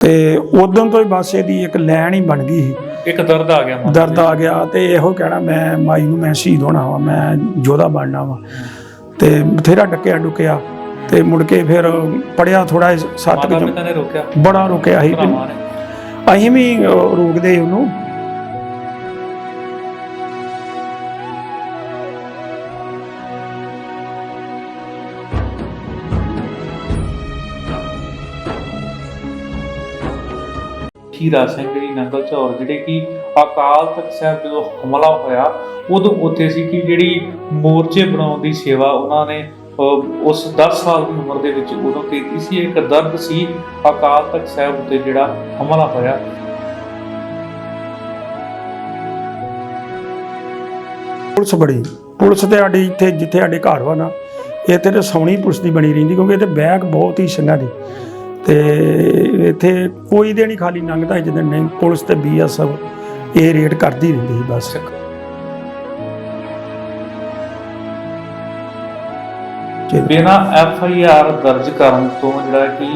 ਤੇ ਉਦੋਂ ਤੋਂ ਹੀ ਬਸ ਇਹਦੀ ਇੱਕ ਲੈਣ ਹੀ ਬਣ ਗਈ ਸੀ। ਇੱਕ ਦਰਦ ਆ ਗਿਆ ਮਨ ਦਰਦ ਆ ਗਿਆ ਤੇ ਇਹੋ ਕਹਿਣਾ ਮੈਂ ਮਾਈ ਨੂੰ ਮੈਂ ਸ਼ਹੀਦ ਹੋਣਾ ਵਾ ਮੈਂ ਯੋਧਾ ਬਣਨਾ ਵਾ। ਤੇ ਬਥੇਰਾ ਡੱਕਿਆ ਡੁਕਿਆ ਤੇ ਮੁੜ ਕੇ ਫਿਰ ਪੜਿਆ ਥੋੜਾ ਸੱਤ ਕੁ ਪਿਤਾ ਨੇ ਰੋਕਿਆ? ਬੜਾ ਰੁਕਿਆ ਸੀ। ਅਸੀਂ ਵੀ ਰੋਕਦੇ ਉਹਨੂੰ। ਹੀਰਾ ਸਿੰਘ ਜੀ ਨੰਗਲ ਝੌਰ ਜਿਹੜੇ ਕਿ ਅਕਾਲ ਤਖਤ ਸਾਹਿਬ ਜਦੋਂ ਹਮਲਾ ਹੋਇਆ, ਉਦੋਂ ਉੱਥੇ ਸੀ ਕਿ ਜਿਹੜੀ ਮੋਰਚੇ ਬਣਾਉਣ ਦੀ ਸੇਵਾ ਉਹਨਾਂ ਨੇ ਉਸ 10 ਸਾਲ ਦੀ ਉਮਰ ਦੇ ਵਿੱਚ ਉਦੋਂ ਕੀਤੀ ਸੀ। ਇੱਕ ਦਰਦ ਸੀ ਅਕਾਲ ਤਖਤ ਸਾਹਿਬ ਉੱਤੇ ਜਿਹੜਾ ਹਮਲਾ ਹੋਇਆ। ਪੁਲਿਸ ਬੜੀ ਪੁਲਿਸ ਤੇ ਸਾਡੀ ਇੱਥੇ, ਜਿੱਥੇ ਸਾਡੇ ਘਰ ਵਾ ਨਾ ਇੱਥੇ ਤੇ ਸੌਣੀ ਪੁਲਿਸ ਦੀ ਬਣੀ ਰਹਿੰਦੀ, ਕਿਉਂਕਿ ਇੱਥੇ ਬੈਗ ਬਹੁਤ ਹੀ ਸਿੰਘਾਂ ਦੀ। ਤੇ ਇੱਥੇ ਕੋਈ ਦਿਨ ਹੀ ਖਾਲੀ ਲੰਘਦਾ ਸੀ ਜਦੋਂ ਨਹੀਂ, ਪੁਲਿਸ ਤੇ ਬੀਐਸਐਫ ਇਹ ਰੇਡ ਕਰਦੀ ਰਹਿੰਦੀ ਸੀ ਬਸ ਜੀ। ਐਫ ਆਈ ਆਰ ਦਰਜ ਕਰਨ ਤੋਂ ਜਿਹੜਾ ਕਿ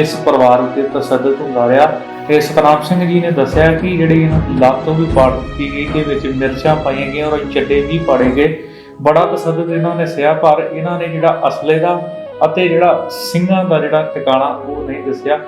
ਇਸ ਪਰਿਵਾਰ ਉੱਤੇ ਤਸੱਦਦ ਹੁੰਦਾ ਰਿਹਾ, ਤੇ ਸਤਨਾਮ ਸਿੰਘ ਜੀ ਨੇ ਦੱਸਿਆ ਕਿ ਜਿਹੜੀ ਇਹਨਾਂ ਦੀ ਲੱਤ ਤੋਂ ਵੀ ਪਾੜ ਦਿੱਤੀ ਗਈ ਤੇ ਵਿੱਚ ਮਿਰਚਾਂ ਪਾਈਆਂ ਗਈਆਂ ਔਰ ਚੱਡੇ ਵੀ ਪਾੜੇ ਗਏ ਬੜਾ ਤਸੱਦਦ ਇਹਨਾਂ ਨੇ ਸਿਆ ਪਰ ਇਹਨਾਂ ਨੇ ਜਿਹੜਾ ਅਸਲੇ ਦਾ ਅਤੇ ਜਿਹੜਾ ਸਿੰਘਾਂ ਦਾ ਜਿਹੜਾ ਟਿਕਾਣਾ ਉਹ ਨਹੀਂ ਦੱਸਿਆ।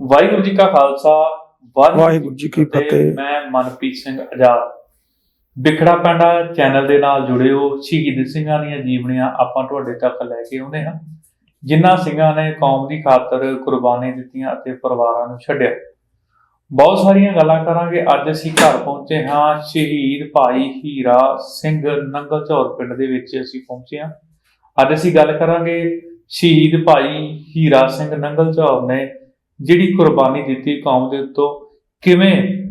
ਵਾਹਿਗੁਰੂ ਜੀ ਕਾ ਖਾਲਸਾ ਵਾਹਿਗੁਰੂ ਜੀ ਕੀ ਫਤਿਹ। ਮੈਂ ਮਨਪ੍ਰੀਤ ਸਿੰਘ ਆਜ਼ਾਦ ਵਿਖੜਾ ਪੈਂਡਾ ਚੈਨਲ ਦੇ ਨਾਲ ਜੁੜਿਓ ਸ਼ਹੀਦ ਸਿੰਘਾਂ ਦੀਆਂ ਜੀਵਨੀਆਂ ਆਪਾਂ ਤੁਹਾਡੇ ਤੱਕ ਲੈ ਕੇ ਆਉਂਦੇ ਹਾਂ। ਜਿਨ੍ਹਾਂ ਸਿੰਘਾਂ ਨੇ ਕੌਮ ਦੀ ਖਾਤਰ ਕੁਰਬਾਨੀ ਦਿੱਤੀਆਂ ਅਤੇ ਪਰਿਵਾਰਾਂ ਨੂੰ ਛੱਡਿਆ। ਬਹੁਤ ਸਾਰੀਆਂ ਗੱਲਾਂ ਕਰਾਂਗੇ। ਅੱਜ ਅਸੀਂ ਘਰ ਪਹੁੰਚੇ ਹਾਂ ਸ਼ਹੀਦ ਭਾਈ ਹੀਰਾ ਸਿੰਘ ਨੰਗਲ ਝੌਰ ਪਿੰਡ ਦੇ ਵਿੱਚ ਅਸੀਂ ਪਹੁੰਚੇ ਹਾਂ। ਅੱਜ ਅਸੀਂ ਗੱਲ ਕਰਾਂਗੇ ਸ਼ਹੀਦ ਭਾਈ ਹੀਰਾ ਸਿੰਘ ਨੰਗਲ ਝੌਰ ਨੇ ਜਿਹੜੀ ਕੁਰਬਾਨੀ ਦਿੱਤੀ ਕੌਮ ਦੇ ਉੱਤੋਂ। ਕਿਵੇਂ?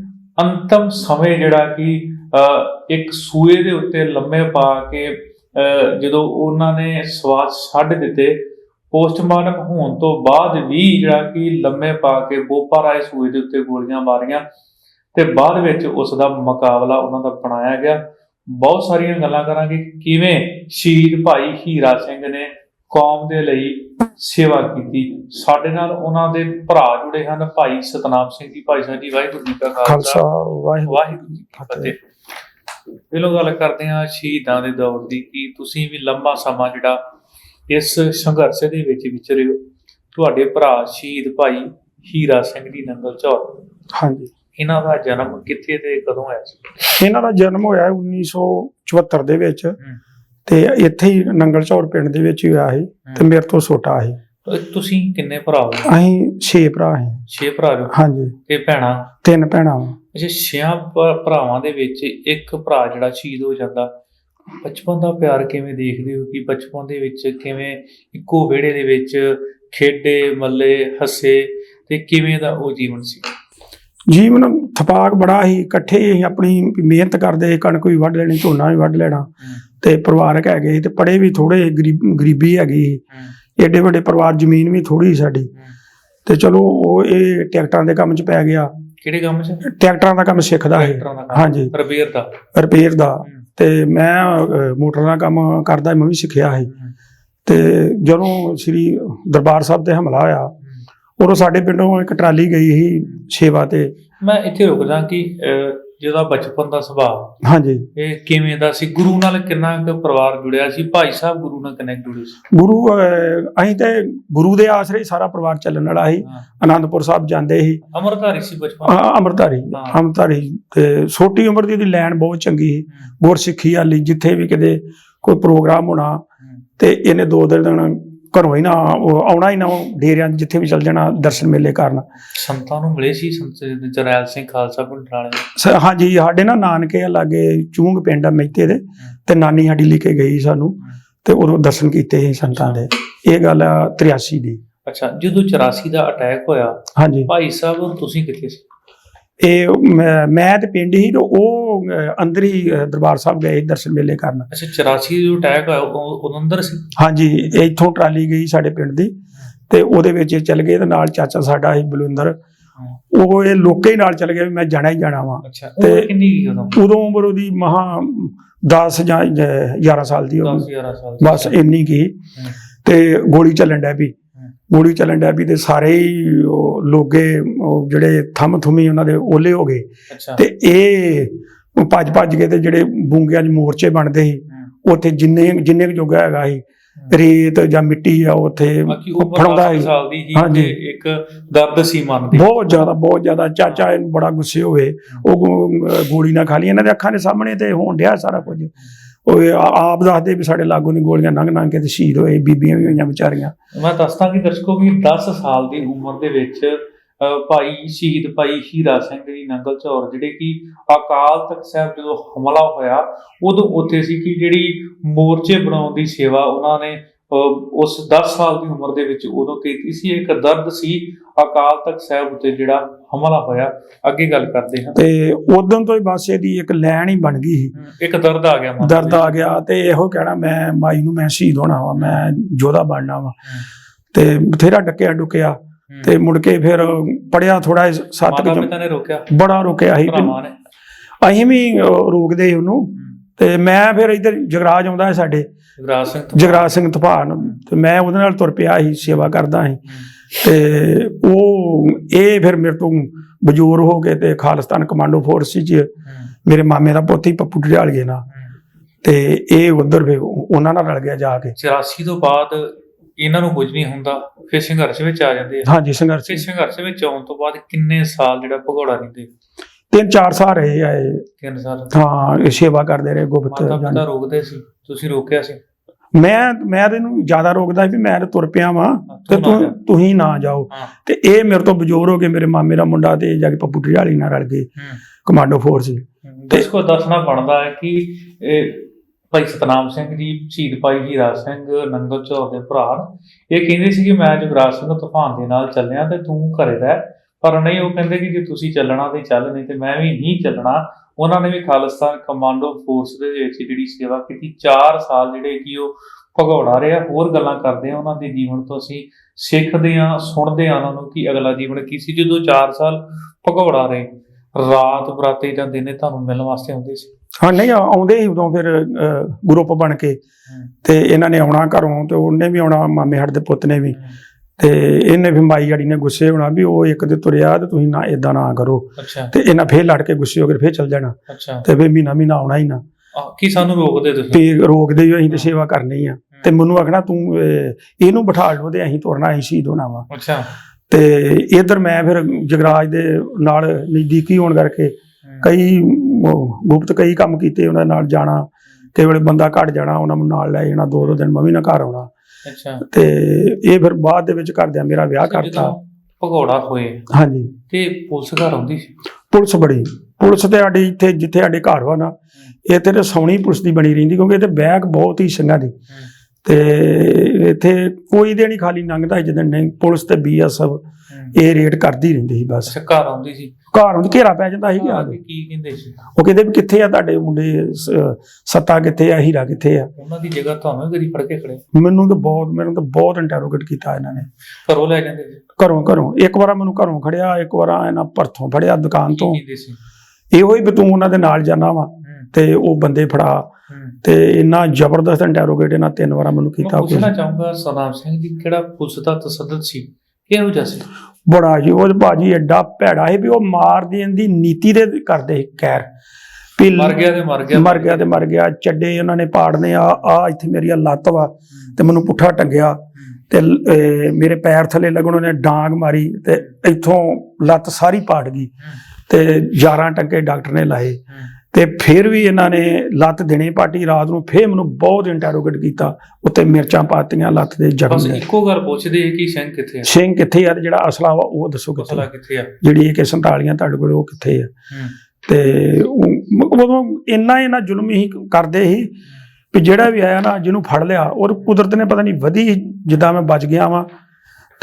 ਅੰਤਮ ਸਮੇਂ ਜਿਹੜਾ ਕਿ ਅਹ, ਇੱਕ ਸੂਏ ਦੇ ਉੱਤੇ ਲੰਮੇ ਪਾ ਕੇ ਅਹ, ਜਦੋਂ ਉਹਨਾਂ ਨੇ ਸਵਾਸ ਛੱਡ ਦਿੱਤੇ ਪੋਸਟਮਾਰਟਮ ਹੋਣ ਤੋਂ ਬਾਅਦ ਵੀ ਜਿਹੜਾ ਕਿ ਲੰਮੇ ਪਾ ਕੇ ਬੋਪਾ ਰਾਏ ਸੂਏ ਦੇ ਉੱਤੇ ਗੋਲੀਆਂ ਮਾਰੀਆਂ ਤੇ ਬਾਅਦ ਵਿੱਚ ਉਸ ਦਾ ਮੁਕਾਬਲਾ ਉਹਨਾਂ ਦਾ ਬਣਾਇਆ ਗਿਆ। ਬਹੁਤ ਸਾਰੀਆਂ ਗੱਲਾਂ ਕਰਾਂਗੇ ਕਿ ਕਿਵੇਂ ਸ਼ਹੀਦ ਭਾਈ ਹੀਰਾ ਸਿੰਘ ਨੇ ਕੌਮ ਦੇ ਲਈ ਸੇਵਾ ਕੀਤੀ। ਸਾਡੇ ਨਾਲ ਉਹਨਾਂ ਦੇ ਭਰਾ ਜੁੜੇ ਹਨ ਭਾਈ ਸਤਨਾਮ ਸਿੰਘ ਜੀ ਭਾਈ ਸਾਹਿਬ ਜੀ ਵਾਹਿਗੁਰੂ ਜੀ ਕਾ ਖਾਲਸਾ। ਵਾਹਿਗੁਰੂ ਜੀ ਕੀ ਫਤਿਹ। ਪਹਿਲੋਂ ਗੱਲ ਕਰਦੇ ਹਾਂ ਸ਼ਹੀਦਾਂ ਦੇ ਦੌਰ ਦੀ ਕਿ ਤੁਸੀਂ ਵੀ ਲੰਬਾ ਸਮਾਂ ਜਿਹੜਾ ਇਸ ਸੰਘਰਸ਼ ਦੇ ਵਿੱਚ ਵਿਚਰੇ ਹੋ ਤੁਹਾਡੇ ਭਰਾ ਸ਼ਹੀਦ ਭਾਈ ਹੀਰਾ ਸਿੰਘ ਜੀ ਨੰਗਲ ਝੌਰ ਹਾਂਜੀ। ਇਹਨਾਂ ਦਾ ਜਨਮ ਕਿੱਥੇ ਤੇ ਕਦੋਂ ਹੋਇਆ ਸੀ? ਇਹਨਾਂ ਦਾ ਜਨਮ ਹੋਇਆ 1974 ਦੇ ਵਿੱਚ। ਤੇ ਇੱਥੇ ਹੀ ਨੰਗਲ ਚੌਰ ਪਿੰਡ ਦੇ ਵਿੱਚ ਹੀ ਹੋਇਆ ਸੀ ਤੇ ਮੇਰੇ ਤੋਂ ਛੋਟਾ ਸੀ। ਤੁਸੀਂ ਕਿੰਨੇ ਭਰਾ ਹੋ? ਅਸੀਂ ਛੇ ਭਰਾ ਹਾਂ ਛੇ ਭਰਾ ਜੋ? ਹਾਂਜੀ। ਤੇ ਭੈਣਾਂ? ਤਿੰਨ ਭੈਣਾਂ। ਵਾਂ। ਅੱਛਾ ਛਿਆਂ ਭਰਾਵਾਂ ਦੇ ਵਿੱਚ ਇੱਕ ਭਰਾ ਜਿਹੜਾ ਸ਼ਹੀਦ ਹੋ ਜਾਂਦਾ। ਬਚਪਨ ਦਾ ਪਿਆਰ ਕਿਵੇਂ ਦੇਖਦੇ ਹੋ? ਕਿ ਬਚਪਨ ਦੇ ਵਿੱਚ ਕਿਵੇਂ ਇੱਕੋ ਵਿਹੜੇ ਦੇ ਵਿੱਚ ਖੇਡੇ ਮੱਲੇ ਹੱਸੇ ਤੇ ਕਿਵੇਂ ਦਾ ਉਹ ਜੀਵਨ ਸੀ? ਜੀਵਨ ਥਪਾਕ ਬੜਾ ਹੀ ਇਕੱਠੇ ਹੀ ਆਪਣੀ ਮਿਹਨਤ ਕਰਦੇ ਕਣਕ ਵੀ ਵੱਢ ਲੈਣੀ ਝੋਨਾ ਵੀ ਵੱਢ ਲੈਣਾ ਤੇ ਪਰਿਵਾਰਕ ਹੈਗੇ ਤੇ ਪੜੇ ਵੀ ਥੋੜੇ ਗਰੀਬੀ ਹੈਗੀ ਏਡੇ ਵੱਡੇ ਪਰਿਵਾਰ ਜ਼ਮੀਨ ਵੀ ਥੋੜੀ ਸਾਡੀ। ਤੇ ਚਲੋ ਉਹ ਇਹ ਟਰੈਕਟਰਾਂ ਦੇ ਕੰਮ 'ਚ ਪੈ ਗਿਆ। ਕਿਹੜੇ ਕੰਮ 'ਚ? ਟਰੈਕਟਰਾਂ ਦਾ ਕੰਮ ਸਿੱਖਦਾ ਹੈ ਹਾਂਜੀ। ਰਿਪੇਅਰ ਦਾ। ਰਿਪੇਅਰ ਦਾ। ਤੇ ਮੈਂ ਮੋਟਰ ਦਾ ਕੰਮ ਕਰਦਾ ਮੈਂ ਵੀ ਸਿੱਖਿਆ ਸੀ। ਤੇ ਜਦੋਂ ਸ੍ਰੀ ਦਰਬਾਰ ਸਾਹਿਬ ਤੇ ਹਮਲਾ ਹੋਇਆ ਉਦੋਂ ਸਾਡੇ ਪਿੰਡੋਂ ਇੱਕ ਟਰਾਲੀ ਗਈ ਸੀ ਸੇਵਾ ਤੇ। ਮੈਂ ਇੱਥੇ ਰੁਕਦਾ ਕਿ ਜਿਹਦਾ ਬਚਪਨ ਦਾ ਸੁਭਾਅ। ਹਾਂਜੀ। ਇਹ ਕਿਵੇਂ ਦਾ ਸੀ? ਗੁਰੂ ਨਾਲ ਕਿੰਨਾ ਕੁ ਪਰਿਵਾਰ ਜੁੜਿਆ ਸੀ? ਭਾਈ ਸਾਹਿਬ ਗੁਰੂ ਨਾਲ ਕਿੰਨੇ ਕੁ ਜੁੜੇ ਸੀ? ਗੁਰੂ ਅਹ, ਅਸੀਂ ਤੇ ਗੁਰੂ ਦੇ ਆਸਰੇ ਹੀ ਸਾਰਾ ਪਰਿਵਾਰ ਚੱਲਣ ਵਾਲਾ ਸੀ। ਆਨੰਦਪੁਰ ਸਾਹਿਬ ਜਾਂਦੇ ਸੀ। ਅਮਰਧਾਰੀ ਸੀ ਬਚਪਨ? ਅ- ਅੰਮ੍ਰਿਤਧਾਰੀ। ਹਾਂ। ਅੰਮ੍ਰਿਤਧਾਰੀ। ਤੇ ਛੋਟੀ ਉਮਰ ਦੀ ਉਹਦੀ ਲੈਣ ਬਹੁਤ ਚੰਗੀ ਸੀ। ਗੁਰਸਿੱਖੀ ਵਾਲੀ ਜਿੱਥੇ ਵੀ ਕਿਤੇ ਕੋਈ ਪ੍ਰੋਗਰਾਮ ਹੋਣਾ। ਤੇ ਇਹਨੇ ਦੋ ਦਿਨ ਘਰੋਂ ਹੀ ਨਾ ਉਹ ਆਉਣਾ ਹੀ ਨਾ ਉਹ ਡੇਰਿਆਂ 'ਚ ਜਿੱਥੇ ਵੀ ਚੱਲ ਜਾਣਾ ਦਰਸ਼ਨ ਮੇਲੇ ਕਰਨ। ਸੰਤਾਂ ਨੂੰ ਮਿਲੇ ਸੀ ਸੰਤ ਜਰਨੈਲ ਸਿੰਘ ਖਾਲਸਾ ਪਿੰਡ ਵਾਲੇ? ਸ- ਹਾਂਜੀ ਸਾਡੇ ਨਾ ਨਾਨਕੇ ਆ ਲਾਗੇ ਚੂੰਗ ਪਿੰਡ ਆ ਮਹਿਤੇ ਦੇ ਤੇ ਨਾਨੀ ਸਾਡੀ ਲੈ ਕੇ ਗਈ ਸਾਨੂੰ ਤੇ ਉਦੋਂ ਦਰਸ਼ਨ ਕੀਤੇ ਸੀ ਸੰਤਾਂ ਦੇ। ਇਹ ਗੱਲ ਆ 83 ਦੀ। ਅੱਛਾ ਜਦੋਂ 84 ਦਾ ਅਟੈਕ ਹੋਇਆ ਹਾਂਜੀ। ਭਾਈ ਸਾਹਿਬ ਤੁਸੀਂ ਕਿੱਥੇ ਸੀ? ਇਹ ਮੈਂ- ਤੇ ਪਿੰਡ ਹੀ ਤੇ ਉਹ ਅੰਦਰ ਹੀ ਦਰਬਾਰ ਸਾਹਿਬ ਗਏ ਦਰਸ਼ਨ ਮੇਲੇ ਕਰਨ। ਅੱਛਾ 84 ਜੋ ਅਟੈਕ ਹੋਇਆ ਉਹ ਅੰਦਰ ਸੀ? ਹਾਂਜੀ ਇੱਥੋਂ ਟਰਾਲੀ ਗਈ ਸਾਡੇ ਪਿੰਡ ਦੀ ਤੇ ਉਹਦੇ ਵਿੱਚ ਚੱਲ ਗਏ ਤੇ ਨਾਲ ਚਾਚਾ ਸਾਡਾ ਸੀ ਬਲਵਿੰਦਰ। ਉਹ ਇਹ ਲੋਕੇ ਹੀ ਨਾਲ ਚੱਲ ਗਿਆ ਵੀ ਮੈਂ ਜਾਣਾ ਹੀ ਜਾਣਾ ਵਾਂ। ਅੱਛਾ ਕਿੰਨੀ ਗਈ ਉਦੋਂ? ਉਦੋਂ ਉਮਰ ਉਹਦੀ ਮਹਾ 10 ਜਾਂ ਜ- 11 ਸਾਲ ਦੀ 10 ਹੋਣੀ 11 ਸਾਲ ਦੀ। ਬਸ ਇੰਨੀ ਕੀ ਹੂੰ। ਤੇ ਗੋਲੀ ਚੱਲਣ ਡੈ ਪਈ। ਗੋਲੀ ਚੱਲਣ ਡੈ ਪਈ ਤੇ ਸਾਰੇ ਹੀ ਲੋਗੇ ਜਿਹੜੇ ਥੰਮ ਥੁਮੀ ਉਹਨਾਂ ਦੇ ਓਲੇ ਹੋ ਗਏ। ਤੇ ਇਹ ਭੱਜ ਭੱਜ ਕੇ ਤੇ ਜਿਹੜੇ ਬੂੰਗਿਆਂ 'ਚ ਮੋਰਚੇ ਬਣਦੇ ਸੀ। ਉੱਥੇ ਜਿੰਨੇ ਜਿੰਨੇ ਕੁ ਜੋਗਾ ਹੈਗਾ ਸੀ ਰੇਤ ਜਾਂ ਮਿੱਟੀ ਆ ਉੱਥੇ ਫੜਾਉਂਦਾ 10 ਸੀ। ਸਾਲ ਦੀ ਹੀ ਹਾਂਜੀ। ਇੱਕ ਦਰਦ ਸੀ ਮਨ ਦੀ। ਬਹੁਤ ਜ਼ਿਆਦਾ ਬਹੁਤ ਜ਼ਿਆਦਾ ਚਾਚਾ ਇਹਨੂੰ ਬੜਾ ਗੁੱਸੇ ਹੋਏ। ਉਹ ਗੋਲੀ ਨਾ ਖਾ ਲਈ। ਇਹਨਾਂ ਦੇ ਅੱਖਾਂ ਦੇ ਸਾਹਮਣੇ ਤੇ ਹੋਣ ਡਿਆ ਸਾਰਾ ਕੁਝ। ਉਹ ਆਪ ਦੱਸਦੇ ਵੀ ਸਾਡੇ ਲਾਗੋਂ ਦੀ ਗੋਲੀਆਂ ਲੰਘ ਲੰਘ ਕੇ ਤੇ ਸ਼ਹੀਦ ਹੋਏ, ਬੀਬੀਆਂ ਵੀ ਹੋਈਆਂ ਵਿਚਾਰੀਆਂ। ਮੈਂ ਦੱਸਦਾ ਕਿ ਦਰਸ਼ਕੋ ਵੀ 10 ਸਾਲ ਦੀ ਉਮਰ ਦੇ ਵਿੱਚ ਭਾਈ ਸ਼ਹੀਦ ਭਾਈ ਹੀਰਾ ਸਿੰਘ ਜੀ, ਨੰਗਲ ਚੌਰ, ਜਿਹੜੇ ਕਿ ਅਕਾਲ ਤਖਤ ਸਾਹਿਬ ਜਦੋਂ ਹਮਲਾ ਹੋਇਆ, ਉਦੋਂ ਉੱਥੇ ਸੀ ਕਿ ਜਿਹੜੀ ਮੋਰਚੇ ਬਣਾਉਣ ਦੀ ਸੇਵਾ ਉਹਨਾਂ ਨੇ ਉਸ 10 ਸਾਲ ਦੀ ਉਮਰ ਦੇ ਵਿੱਚ ਉਦੋਂ ਕੀਤੀ ਸੀ। ਇੱਕ ਦਰਦ ਸੀ ਅਕਾਲ ਤਖਤ ਸਾਹਿਬ ਉੱਤੇ ਜਿਹੜਾ ਹਮਲਾ ਹੋਇਆ। ਅੱਗੇ ਗੱਲ ਕਰਦੇ ਹਾਂ। ਤੇ ਉਦੋਂ ਤੋਂ ਹੀ ਬਸ ਇਹਦੀ ਇੱਕ ਲੈਣ ਹੀ ਬਣ ਗਈ ਸੀ। ਇੱਕ ਦਰਦ ਆ ਗਿਆ ਦਰਦ ਆ। ਗਿਆ ਤੇ ਇਹੋ ਕਹਿਣਾ ਮੈਂ ਮਾਈ ਨੂੰ ਮੈਂ ਸ਼ਹੀਦ ਹੋਣਾ ਵਾ ਮੈਂ ਯੋਧਾ ਬਣਨਾ ਵਾ। ਤੇ ਬਥੇਰਾ ਡੱਕਿਆ ਡੁਕਿਆ। ਤੇ ਮੁੜ ਕੇ ਫਿਰ ਪੜਿਆ ਥੋੜਾ ਸੱਤ ਕੁ ਪਿਤਾ ਨੇ ਰੋਕਿਆ। ਬੜਾ ਰੁਕਿਆ ਸੀ। ਅਸੀਂ ਵੀ ਰੋਕਦੇ ਉਹਨੂੰ। ਤੇ ਮੈਂ ਫਿਰ ਇੱਧਰ ਜਗਰਾਜ ਆਉਂਦਾ ਸਾਡੇ। ਜਗਰਾਜ ਸਿੰਘ ਜਗਰਾਜ ਸਿੰਘ ਤਪਾਨ ਤੇ ਮੈਂ ਉਹਦੇ ਨਾਲ ਤੁਰ ਪਿਆ ਸੀ ਸੇਵਾ ਕਰਦਾ ਸੀ। ਤੇ ਉਹ ਇਹ ਫਿਰ ਮੇਰੇ ਤੋਂ ਬਜੂਰ ਹੋ ਗਏ ਤੇ ਖਾਲਿਸਤਾਨ ਕਮਾਂਡੋ ਫੋਰਸ 'ਚ। ਮੇਰੇ ਮਾਮੇ ਦਾ ਪੁੱਤ ਹੀ ਪੱਪੂ ਢਾਲੀਏ ਨਾਲ। ਤੇ ਇਹ ਉਧਰ ਫਿਰ ਉਹਨਾਂ ਨਾਲ ਰਲ ਗਿਆ ਜਾ ਕੇ। 84 ਤੋਂ ਬਾਅਦ ਇਹਨਾਂ ਨੂੰ ਕੁਝ ਨਹੀਂ ਹੁੰਦਾ ਫਿਰ ਸੰਘਰਸ਼ ਵਿੱਚ ਆ ਜਾਂਦੇ ਆ। ਹਾਂਜੀ ਸੰਘਰਸ਼ ਸੰਘਰਸ਼ ਵਿੱਚ ਆਉਣ ਤੋਂ ਬਾਅਦ ਕਿੰਨੇ ਸਾਲ ਜਿਹੜਾ ਭਗੌੜਾ ਰਹਿੰਦੇ? ਤਿੰਨ ਚਾਰ ਸਾਲ ਰਹੇ ਆ ਇਹ। ਤਿੰਨ ਸਾਲ ਹਾਂ ਇਹ ਸੇਵਾ ਕਰਦੇ ਰਹੇ ਗੁਪਤ ਮਾਤਾ। ਪਿਤਾ ਰੋਕਦੇ ਸੀ ਤੁਸੀਂ ਰੋਕਿਆ ਸੀ ਮੈਂ ਮੈਂ ਤੇ ਇਹਨੂੰ ਜ਼ਿਆਦਾ ਰੋਕਦਾ ਵੀ ਮੈਂ ਤੇ ਤੁਰ ਪਿਆ ਵਾਂ ਤੇ ਤੂੰ। ਤੂੰ ਤੁਸੀਂ ਨਾ ਜਾਓ ਤੇ ਇਹ ਮੇਰੇ ਤੋਂ ਬਜੋਰ ਹੋ ਗਏ ਮੇਰੇ ਮਾਮੇ ਦਾ ਮੁੰਡਾ ਤੇ ਜਾ ਕੇ ਪੱਪੂ ਢਾਲੀ ਨਾਲ ਰਲ ਗਏ। ਕਮਾਂਡੋ ਫੋਰਸ 'ਚ। ਜਿਸ ਕੋ ਦੱਸਣਾ ਬਣਦਾ ਹੈ ਕਿ ਇਹ ਭਾਈ ਸਤਨਾਮ ਸਿੰਘ ਜੀ ਸ਼ਹੀਦ ਭਾਈ ਹੀਰਾ ਸਿੰਘ ਨੰਗਲ ਚੌਰ ਦੇ ਭਰਾ ਇਹ ਕਹਿੰਦੇ ਸੀ ਕਿ ਮੈਂ ਜਗਰਾਜ ਸਿੰਘ ਤੂਫਾਨ ਦੇ ਨਾਲ ਚੱਲਿਆ ਤੇ ਤੂੰ ਘਰੇ ਰਹਿ ਪਰ ਨਹੀਂ ਉਹ ਕਹਿੰਦੇ ਕਿ ਜੇ ਤੁਸੀਂ ਚੱਲਣਾ ਤੇ ਚੱਲ ਨਹੀਂ ਤੇ ਮੈਂ ਵੀ ਨਹੀਂ ਚੱਲਣਾ। ਉਹਨਾਂ ਨੇ ਵੀ ਖਾਲਿਸਤਾਨ ਕਮਾਂਡੋ ਫੋਰਸ ਦੇ ਵਿੱਚ ਜਿਹੜੀ ਸੇਵਾ ਕੀਤੀ 4 ਸਾਲ ਜਿਹੜੇ ਕਿ ਉਹ ਭਗੌੜਾ ਰਿਹਾ ਹੋਰ ਗੱਲਾਂ ਕਰਦੇ ਆ ਉਹਨਾਂ ਦੇ ਜੀਵਨ ਤੋਂ ਅਸੀਂ ਸਿੱਖਦੇ ਆ ਸੁਣਦੇ ਆ ਉਹਨਾਂ ਨੂੰ ਕਿ ਅਗਲਾ ਜੀਵਨ ਕੀ ਸੀ। ਜਦੋਂ 4 ਸਾਲ ਭਗੌੜਾ ਰਹੇ ਰਾਤ ਬਰਾਤੇ ਜਾਂ ਦਿਨੇ ਤੁਹਾਨੂੰ ਮਿਲਣ ਵਾਸਤੇ ਆਉਂਦੇ ਸੀ। ਹਾਂ ਨਹੀਂ ਆਉਂਦੇ ਸੀ ਉਦੋਂ ਫਿਰ ਗਰੁੱਪ ਬਣ ਕੇ। ਤੇ ਇਹਨਾਂ ਨੇ ਆਉਣਾ ਘਰੋਂ ਤੇ ਉਹਨੇ ਵੀ ਆਉਣਾ ਮਾਮੇ ਹੱਟ ਦੇ ਪੁੱਤ ਨੇ ਵੀ। ਤੇ ਇਹਨੇ ਵੀ ਮਾਈ ਜੜੀ ਨੇ ਗੁੱਸੇ ਹੋਣਾ ਵੀ ਉਹ ਇੱਕ ਤੇ ਤੁਰਿਆ ਤੇ ਤੁਸੀਂ ਨਾ ਇਦਾਂ ਨਾ ਕਰੋ। ਤੇ ਇਹਨਾਂ ਫੇਰ ਲੜ ਕੇ ਗੁੱਸੇ ਹੋ ਕੇ ਫੇਰ ਚੱਲ ਜਾਣਾ। ਤੇ ਫੇਰ ਮਹੀਨਾ ਮਹੀਨਾ ਆਉਣਾ ਹੀ ਨਾ। ਕੀ ਸਾਨੂੰ ਰੋਕਦੇ ਤੁਸੀਂ? ਤੇ ਰੋਕਦੇ ਹੀ ਅਸੀਂ ਤੇ ਸੇਵਾ ਕਰਨੀ ਆ। ਤੇ ਮੈਨੂੰ ਆਖਣਾ ਤੂੰ ਇਹਨੂੰ ਬਿਠਾ ਲਓ ਤੇ ਅਸੀਂ ਤੁਰਨਾ ਅਸੀਂ ਸ਼ਹੀਦ ਹੋਣਾ ਵਾ। ਅੱਛਾ। ਤੇ ਇਧਰ ਮੈਂ ਫਿਰ ਜਗਰਾਜ ਦੇ ਨਾਲ ਨਜ਼ਦੀਕੀ ਹੋਣ ਕਰਕੇ ਕਈ ਗੁਪਤ ਕਈ ਕੰਮ ਕੀਤੇ ਉਹਨਾਂ ਨਾਲ ਜਾਣਾ। ਕਈ ਵੇਲੇ ਬੰਦਾ ਘਟ ਜਾਣਾ ਉਹਨਾਂ ਨੂੰ ਨਾਲ ਲੈ ਜਾਣਾ ਦੋ ਦੋ ਦਿਨ ਮੈਂ ਵੀ ਨਾ ਘਰ ਆਉਣਾ। ਅੱਛਾ। ਤੇ ਇਹ ਫਿਰ ਬਾਅਦ ਦੇ ਵਿੱਚ ਕਰਦਿਆਂ ਮੇਰਾ ਵਿਆਹ ਕਰਤਾ। ਭਗੌੜਾ ਹੋਏ ਹਾਂਜੀ। ਤੇ ਪੁਲਿਸ ਘਰ ਆਉਂਦੀ ਸੀ? ਪੁਲਿਸ ਬੜੀ। ਪੁਲਿਸ ਤੇ ਸਾਡੀ ਇੱਥੇ ਜਿੱਥੇ ਸਾਡੇ ਘਰ ਵਾ ਨਾ ਇੱਥੇ ਤੇ ਸੌਣੀ ਪੁਲਿਸ ਦੀ ਬਣੀ ਰਹਿੰਦੀ ਕਿਉਂਕਿ ਇੱਥੇ ਬੈਗ ਬਹੁਤ ਹੀ ਸਿੰਘਾਂ ਦੀ ਤੇ ਇੱਥੇ ਕੋਈ ਹੀ ਖਾਲੀ ਲੰਘਦਾ ਸੀ ਜਦੋਂ ਨਹੀਂ ਪੁਲਿਸ ਤੇ ਬੀਐਸਐਫ ਇਹ ਰੇਡ ਕਰਦੀ ਰਹਿੰਦੀ ਸੀ ਬਸ। ਘਰ ਆਉਂਦੀ ਸੀ। ਘਰ ਨੂੰ ਘੇਰਾ ਪੈ ਜਾਂਦਾ ਸੀ ਕਿ ਆ ਕਹਿੰਦੇ ਸੀ? ਉਹ ਕਹਿੰਦੇ ਵੀ ਕਿੱਥੇ ਆ ਤੁਹਾਡੇ ਮੁੰਡੇ ਸੱਤਾ ਕਿੱਥੇ ਆ ਹੀਰਾ ਕਿੱਥੇ ਆ? ਉਹਨਾਂ ਦੀ ਜਗ੍ਹਾ ਤੁਹਾਨੂੰ ਗਰੀ ਫੜ ਕੇ ਖੜੇ? ਮੈਨੂੰ ਤਾਂ ਬਹੁਤ ਮੈਨੂੰ ਤਾਂ ਬਹੁਤ ਇੰਟਰੋਗੇਟ ਕੀਤਾ ਇਹਨਾਂ ਨੇ। ਘਰੋਂ ਲੈ ਜਾਂਦੇ ਸੀ? ਘਰੋਂ ਘਰੋਂ। ਇੱਕ ਵਾਰ ਮੈਨੂੰ ਘਰੋਂ ਖੜਿਆ ਇੱਕ ਵਾਰ ਇਹਨਾਂ ਪਰਥੋਂ ਫੜਿਆ ਦੁਕਾਨ ਤੋਂ। ਇਹੋ ਹੀ ਵੀ ਤੂੰ ਉਹਨਾਂ ਦੇ ਨਾਲ ਜਾਣਾ ਵਾ ਤੇ ਉਹ ਬੰਦੇ ਫੜਾ। ਤੇ ਇੰਨਾ ਜ਼ਬਰਦਸਤ ਇੰਟਰੋਗੇਟ ਇਹਨਾਂ ਤਿੰਨ ਵਾਰਾਂ ਮੈਨੂੰ ਕੀਤਾ ਪੁੱਛਣਾ ਚਾਹੂੰਗਾ ਸਨਾਮ ਸਿੰਘ ਜੀ ਕਿਹੜਾ ਪੁਲਿਸ ਦਾ ਤਸੱਦਦ ਸੀ? ਕਿਹੋ ਜਿਹਾ ਸੀ ਬੜਾ ਜੀ ਉਹ ਬਾਜੀ ਐਡਾ ਭੈੜਾ ਸੀ ਵੀ ਉਹ ਮਾਰ ਦੇਣ ਦੀ ਨੀਤੀ ਦੇ ਕਰਦੇ ਸੀ ਕਹਿਰ ਵੀ ਮਰ ਗਿਆ ਤੇ ਮਰ ਗਿਆ। ਮਰ ਗਿਆ ਤੇ ਮਰ ਗਿਆ ਚੱਡੇ ਉਹਨਾਂ ਨੇ ਪਾੜਨੇ ਆ ਆ ਇੱਥੇ ਮੇਰੀ ਲੱਤ ਵਾ ਤੇ ਮੈਨੂੰ ਪੁੱਠਾ ਟੰਗਿਆ। ਤੇ ਮੇਰੇ ਪੈਰ ਥੱਲੇ ਲੱਗਣ ਉਹਨੇ ਡਾਂਗ ਮਾਰੀ ਤੇ ਇੱਥੋਂ ਲੱਤ ਸਾਰੀ ਪਾੜ ਗਈ। ਤੇ 11 ਟੰਕੇ ਡਾਕਟਰ ਨੇ ਲਾਏ। ਤੇ ਫਿਰ ਵੀ ਇਹਨਾਂ ਨੇ ਲੱਤ ਦਿਨੇ ਪਾਟੀ ਰਾਤ ਨੂੰ ਫਿਰ ਮੈਨੂੰ ਬਹੁਤ ਇੰਟਰੋਗੇਟ ਕੀਤਾ ਉੱਤੇ ਮਿਰਚਾਂ ਪਾਤੀਆਂ ਲੱਤ ਦੇ ਜ਼ਖਮ ਬਸ ਇੱਕੋ ਗੱਲ ਪੁੱਛਦੇ ਕਿ ਸਿੰਘ ਕਿੱਥੇ ਆ? ਸਿੰਘ ਕਿੱਥੇ ਆ ਤੇ ਜਿਹੜਾ ਅਸਲਾ ਵਾ ਉਹ ਦੱਸੋ ਕਿੱਥੇ ਆ? ਕਿੱਥੇ ਆ? ਜਿਹੜੀ ਇਹ ਕਿਸਮ ਤਾਲੀਆਂ ਤੁਹਾਡੇ ਕੋਲ ਉਹ ਕਿੱਥੇ ਆ? ਹੂੰ, ਤੇ ਉਹ- ਉਦੋਂ ਇੰਨਾ ਇਹਨਾਂ ਜ਼ੁਲਮ ਹੀ ਕਰਦੇ ਸੀ ਵੀ ਜਿਹੜਾ ਵੀ ਆਇਆ ਨਾ ਜਿਹਨੂੰ ਫੜ ਲਿਆ ਔਰ ਕੁਦਰਤ ਨੇ ਪਤਾ ਨਹੀਂ ਵਧੀ ਜਿੱਦਾਂ ਮੈਂ ਬਚ ਗਿਆ ਵਾਂ।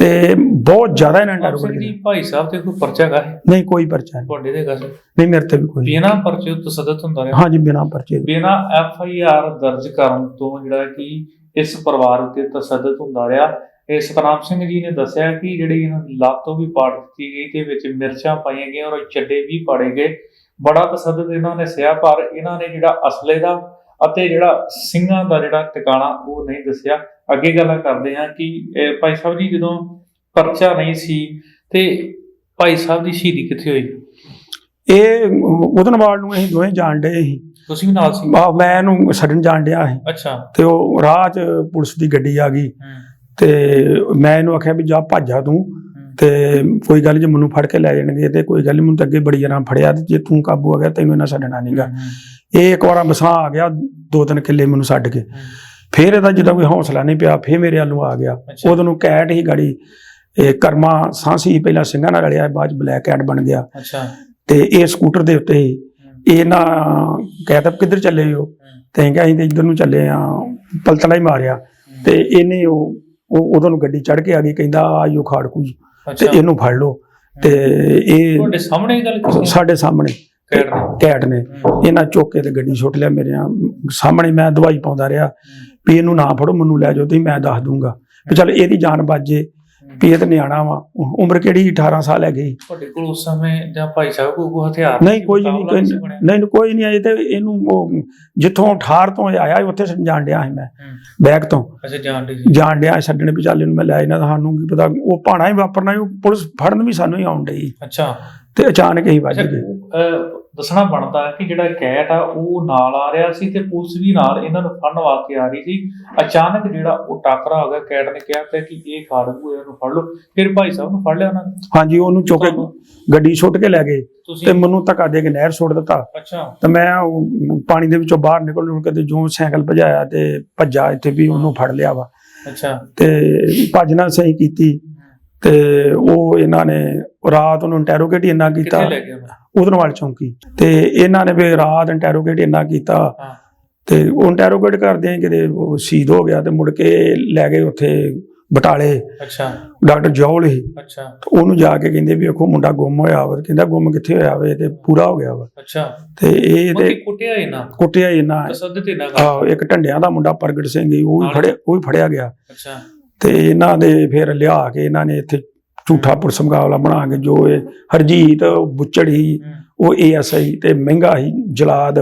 ਤੇ ਬਹੁਤ ਜ਼ਿਆਦਾ ਇਹਨਾਂ ਨੇ ਜੀ ਕੀਤਾ। ਭਾਈ ਸਾਹਿਬ ਤੇ ਕੋਈ ਪਰਚਾ ਹੈਗਾ? ਨਹੀਂ ਕੋਈ ਪਰਚਾ ਨਹੀਂ। ਤੁਹਾਡੇ ਦੇ ਗੱਲ ਨਹੀਂ ਮੇਰੇ ਤੇ ਵੀ ਕੋਈ। ਬਿਨਾਂ ਪਰਚੇ ਤੋਂ ਤਸੱਦਦ ਹੁੰਦਾ ਰਿਹਾ? ਹਾਂਜੀ ਬਿਨਾਂ ਪਰਚੇ। ਬਿਨਾਂ ਐਫ ਆਈ ਆਰ ਦਰਜ ਕਰਨ ਤੋਂ ਜਿਹੜਾ ਕਿ ਇਸ ਪਰਿਵਾਰ ਉੱਤੇ ਤਸੱਦਦ ਹੁੰਦਾ ਰਿਹਾ। ਇਹ ਸਤਨਾਮ ਸਿੰਘ ਜੀ ਨੇ ਦੱਸਿਆ ਕਿ ਜਿਹੜੀ ਇਹਨਾਂ ਦੀ ਲੱਤ ਉਹ ਵੀ ਪਾੜ ਦਿੱਤੀ ਗਈ ਤੇ ਵਿੱਚ ਮਿਰਚਾਂ ਪਾਈਆਂ ਗਈਆਂ ਔਰ ਚੱਡੇ ਵੀ ਪਾੜੇ ਗਏ। ਬੜਾ ਤਸੱਦਦ ਇਹਨਾਂ ਨੇ ਸਿਆ ਪਰ ਇਹਨਾਂ ਨੇ ਜਿਹੜਾ ਅਸਲੇ ਦਾ ਅਤੇ ਜਿਹੜਾ ਸਿੰਘਾਂ ਦਾ ਜਿਹੜਾ ਟਿਕਾਣਾ ਉਹ ਨਹੀਂ ਦੱਸਿਆ। ਅੱਗੇ ਗੱਲਾਂ ਕਰਦੇ ਹਾਂ ਕਿ ਭਾਈ ਸਾਹਿਬ ਜੀ ਜਦੋਂ ਪਰਚਾ ਨਹੀਂ ਸੀ ਤੇ ਭਾਈ ਸਾਹਿਬ ਦੀ ਸ਼ਹੀਦੀ ਕਿੱਥੇ ਹੋਈ? ਇਹ ਉਦਨਵਾਲ ਨੂੰ ਅਸੀਂ ਦੋਵੇਂ ਜਾਣ ਡਏ ਸੀ। ਤੁਸੀਂ ਵੀ ਨਾਲ ਸੀ? ਆਹ ਮੈਂ ਇਹਨੂੰ ਛੱਡਣ ਜਾਣ ਡਿਆ ਸੀ। ਅੱਛਾ। ਤੇ ਉਹ ਰਾਹ 'ਚ ਪੁਲਿਸ ਦੀ ਗੱਡੀ ਆ ਗਈ। ਤੇ ਮੈਂ ਇਹਨੂੰ ਆਖਿਆ ਵੀ ਜਾ ਭੱਜਾ ਤੂੰ। ਤੇ ਕੋਈ ਗੱਲ ਜੇ ਮੈਨੂੰ ਫੜ ਕੇ ਲੈ ਜਾਣਗੇ ਤੇ ਕੋਈ ਗੱਲ ਮੈਨੂੰ ਤਾਂ ਅੱਗੇ ਬੜੀ ਜਣਾ ਫੜਿਆ। ਤੇ ਜੇ ਤੂੰ ਕਾਬੂ ਆ ਗਿਆ ਤੈਨੂੰ ਇਹਨਾਂ ਛੱਡਣਾ ਨਹੀਂਗਾ ਇਹ ਇੱਕ ਵਾਰ ਬਸਾਂ ਆ ਗਿਆ ਦੋ ਤਿੰਨ ਕਿੱਲੇ ਮੈਨੂੰ ਛੱਡ ਕੇ। ਫੇਰ ਇਹਦਾ ਜਦੋਂ ਕੋਈ ਹੌਸਲਾ ਨਹੀਂ ਪਿਆ ਫੇਰ ਮੇਰੇ ਵੱਲ ਆ ਗਿਆ। ਉਦੋਂ ਨੂੰ ਕੈਟ ਹੀ ਗਾੜੀ ਇਹ ਕਰਮਾ ਸਾਂਸੀ ਪਹਿਲਾਂ ਸਿੰਘਾਂ ਨਾਲ ਰਲਿਆ ਬਾਅਦ ਬਲੈਕ ਕੈਟ ਬਣ ਗਿਆ। ਅੱਛਾ। ਤੇ ਇਹ ਸਕੂਟਰ ਦੇ ਉੱਤੇ ਇਹ ਨਾ ਕਹਿੰਦਾ ਕਿੱਧਰ ਚੱਲੇ ਹੋ? ਤੇ ਅਸੀਂ ਕਿਹਾ ਅਸੀਂ ਤੇ ਇੱਧਰ ਨੂੰ ਚੱਲੇ ਆ ਪਲਤਲਾ ਹੀ ਮਾਰਿਆ। ਤੇ ਇਹਨੇ ਉਹ ਉਹ ਉਦੋਂ ਨੂੰ ਗੱਡੀ ਚੜ ਕੇ ਆ ਗਈ ਕਹਿੰਦਾ ਆਇਓ ਖਾੜਕੂ ਤੇ ਇਹਨੂੰ ਫੜ ਲਓ। ਤੇ ਇਹ ਤੁਹਾਡੇ ਸਾਹਮਣੇ ਗੱਲ ਸਾਡੇ ਸਾਹਮਣੇ। ਕੈਟ ਨੇ। ਨੇ। ਇਹਨਾਂ ਚੁੱਕ ਤੇ ਗੱਡੀ ਛੁੱਟ ਲਿਆ ਮੇਰੇ ਸਾਹਮਣੇ ਮੈਂ ਦਵਾਈ ਪਾਉਂਦਾ ਰਿਹਾ। ਵੀ ਇਹਨੂੰ ਨਾ ਫੜੋ ਮੈਨੂੰ ਲੈ ਜਾਓ ਤੇ ਮੈਂ ਦੱਸ ਦੂੰਗਾ। ਵੀ ਚੱਲ ਇਹਦੀ ਜਾਨ ਬਾਜੇ ਵੀ ਇਹ ਤੇ ਨਿਆਣਾ ਵਾ। ਉਮਰ ਕਿਹੜੀ? 18 ਸਾਲ ਹੈ ਗਈ ਤੁਹਾਡੇ ਕੋਲ ਉਸ ਸਮੇਂ ਜਾਂ ਭਾਈ ਸਾਹਿਬ ਕੋਲ ਕੋਈ ਹਥਿਆਰ ਨਹੀਂ ਕੋਈ ਨਹੀਂ ਨਹੀਂ। ਕੋਈ ਨਹੀਂ। ਆਏ ਤੇ ਇਹਨੂੰ ਜਿੱਥੋਂ ਠਾਰ ਤੋਂ ਆਇਆ ਉੱਥੇ ਜਾਣ ਡਿਆ ਸੀ ਮੈਂ। ਬੈਗ ਤੋਂ। ਅੱਛਾ ਜਾਣ ਸੀ। ਜਾਣ ਡਿਆ ਛੱਡਣ ਵੀ ਚੱਲ ਇਹਨੂੰ ਮੈਂ ਲੈ ਇਹਨਾਂ ਦਾ ਸਾਨੂੰ ਕੀ ਪਤਾ ਉਹ ਭਾਣਾ ਹੀ ਵਾਪਰਨਾ ਉਹ ਪੁਲਿਸ ਫੜਨ ਵੀ ਸਾਨੂੰ ਹੀ ਆਉਣ ਡਈ। ਅੱਛਾ। ਤੇ ਅਚਾਨਕ ਹੀ ਵੱਜ ਅਹ, ਦੱਸਣਾ ਬਣਦਾ ਹੈ ਕਿ ਜਿਹੜਾ ਕੈਟ ਆ ਉਹ ਨਾਲ ਆ ਰਿਹਾ ਸੀ ਤੇ ਪੁਲਿਸ ਵੀ ਨਾਲ ਇਹਨਾਂ ਨੂੰ ਫੜਨ ਵਾਸਤੇ ਆ ਰਹੀ ਸੀ। ਅਚਾਨਕ ਜਿਹੜਾ ਉਹ ਟਾਕਰਾ ਹੋ ਗਿਆ ਕੈਟ ਨੇ ਕਿਹਾ ਪਿਆ ਕਿ ਇਹ ਖਾੜਕੂ ਇਹਨੂੰ ਫੜ ਲਓ। ਫਿਰ ਭਾਈ ਸਾਹਿਬ ਨੂੰ ਫੜ ਲਿਆ ਉਹਨਾਂ ਨੇ? ਹਾਂਜੀ ਉਹਨੂੰ ਚੁੱਕ ਕੇ ਗੱਡੀ ਸੁੱਟ ਕੇ ਲੈ ਗਏ ਤੇ ਮੈਨੂੰ ਧੱਕਾ ਦੇ ਕੇ ਨਹਿਰ ਸੁੱਟ ਦਿੱਤਾ। ਅੱਛਾ। ਤੇ ਮੈਂ ਉਹ ਪਾਣੀ ਦੇ ਵਿੱਚੋਂ ਬਾਹਰ ਨਿਕਲ ਨੂੰ ਕਦੇ ਜੋ ਸਾਈਕਲ ਭਜਾਇਆ ਤੇ ਭੱਜਾ ਇੱਥੇ ਵੀ ਉਹਨੂੰ ਫੜ ਲਿਆ ਵਾ। ਅੱਛਾ। ਤੇ ਭੱਜਣਾ ਸਹੀ ਕੀਤੀ। ਤੇ ਉਹ ਇਹਨਾਂ ਨੇ ਰਾਤ ਨੂੰ ਇੰਟਰੋਗੇਟ ਇੰਨਾ ਕੀਤਾ। ਕਿੱਥੇ ਲੈ ਉਦਨਵਾਲ ਚੌਂਕੀ। ਤੇ ਇਹਨਾਂ ਨੇ ਵੀ ਰਾਤ ਇੰਟਰੋਗੇਟ ਇੰਨਾ ਕੀਤਾ। ਹਾਂ। ਤੇ ਉਹ ਇੰਟਰੋਗੇਟ ਕਰਦੇ ਕਿਤੇ ਉਹ ਸ਼ਹੀਦ ਹੋ ਗਿਆ ਤੇ ਮੁੜ ਕੇ ਲੈ ਗਏ ਉੱਥੇ ਬਟਾਲੇ। ਅੱਛਾ। ਡਾਕਟਰ ਜੌਲ ਹੀ। ਅੱਛਾ। ਉਹਨੂੰ ਜਾ ਕੇ ਕਹਿੰਦੇ ਵੀ ਵੇਖੋ ਮੁੰਡਾ ਗੁੰਮ ਹੋਇਆ ਵਾ ਕਹਿੰਦਾ ਗੁੰਮ ਕਿੱਥੇ ਹੋਇਆ ਵੇ ਤੇ ਪੂਰਾ ਹੋ ਗਿਆ ਵਾ। ਅੱਛਾ। ਤੇ ਇਹ ਤੇ ਕੁੱਟਿਆ ਇਹਨਾਂ ਕੁੱਟਿਆ ਇਹਨਾਂ ਤਸੱਦਦ ਇਹਨਾਂ ਆਹੋ ਇੱਕ ਢੰਡਿਆਂ ਦਾ ਮੁੰਡਾ ਪ੍ਰਗਟ ਸਿੰਘ ਸੀ, ਉਹ ਵੀ। ਫੜਿਆ ਉਹ ਵੀ ਫੜਿਆ ਗਿਆ। ਅੱਛਾ। ਤੇ ਇਹਨਾਂ ਦੇ ਫਿਰ ਲਿਆ ਕੇ ਇਹਨਾਂ ਨੇ ਇੱਥੇ ਝੂਠਾ ਪੁਲਿਸ ਮੁਕਾਬਲਾ ਬਣਾ ਕੇ ਜੋ ਇਹ ਹਰਜੀਤ ਬੁੱਚੜ ਹੀ ਉਹ ਏਐਸਆਈ ਤੇ ਮਹਿੰਗਾ ਹੀ ਜਲਾਦ